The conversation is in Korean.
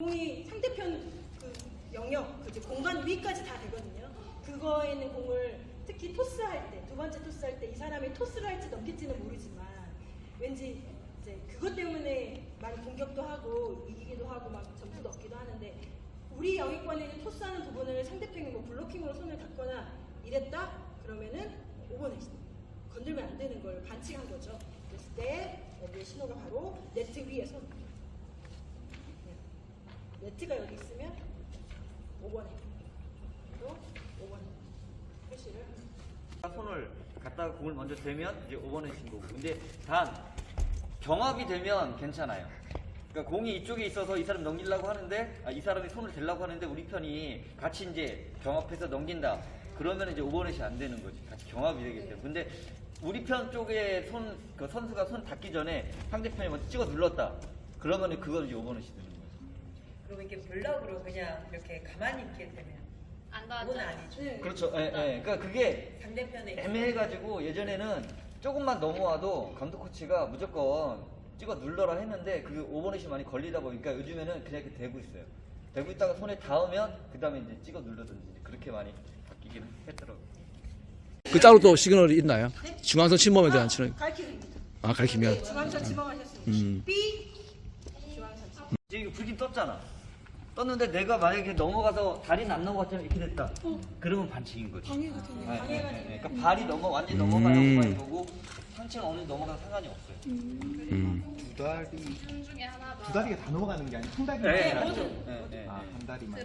공이 상대편 그 영역, 그 공간 위까지 다 되거든요. 그거에는 공을 특히 토스할 때, 두 번째 토스할 때 이 사람이 토스를 할지 넘길지는 모르지만 왠지 이제 그것 때문에 많이 공격도 하고 이기기도 하고 막 점수도 얻기도 하는데 우리 영역권에 있는 토스하는 부분을 상대편이 뭐 블로킹으로 손을 닿거나 이랬다 그러면은 5번에 건들면 안 되는 걸 반칙한 거죠. 그랬을 때 여기에 신호가 바로 네트 위에 손. 네트가 여기 있으면 5번에 또 5번에 표시를 손을 갖다가 공을 먼저 대면 이제 5번에 친 거고. 근데 단 경합이 되면 괜찮아요. 그러니까 공이 이쪽에 있어서 이 사람 넘기려고 하는데 아, 이 사람이 손을 대려고 하는데 우리 편이 같이 이제 경합해서 넘긴다. 그러면 이제 5번에 안 되는 거지. 같이 경합이 때문에. 근데 우리 편 쪽에 손, 그 선수가 손 닿기 전에 상대편이 먼저 찍어 눌렀다. 그러면 그건 이제 5번에 되는 거지. 그리고 이게 블럭으로 그냥 이렇게 가만히 있게 되면 안 그건 닿았죠. 아니죠. 네. 그렇죠. 예, 예. 그러니까 그게 상대편에 애매해가지고 예전에는 조금만 넘어와도 감독 코치가 무조건 찍어 눌러라 했는데 그게 오버넷이 많이 걸리다 보니까 요즘에는 그냥 이렇게 대고 있어요. 대고 있다가 손에 닿으면 그 다음에 이제 찍어 눌러든지 그렇게 많이 바뀌긴 했더라고요. 그 따로 또 시그널이 있나요? 중앙선 침범에 대한 치는 가르치는 아 가리키면 네, 중앙선 지방하셨습니다. 음. B 중앙선 지방. 지금 불kim 떴잖아. 떴는데 내가 만약에 넘어가서 다리는 안 넘어갔지만 이렇게 됐다. 그러면 반칙인 거지. 방해가 되네. 방해가 되네. 그러니까 발이 넘어 완전 히 넘어가야 음. 오바인 거고 상체가 어느 정도 넘어가도 상관이 없어요. 음. 두 다리 하나가 두 다리가 다 넘어가는 게 아니고 한 다리 네. 네, 네. 아, 한 다리만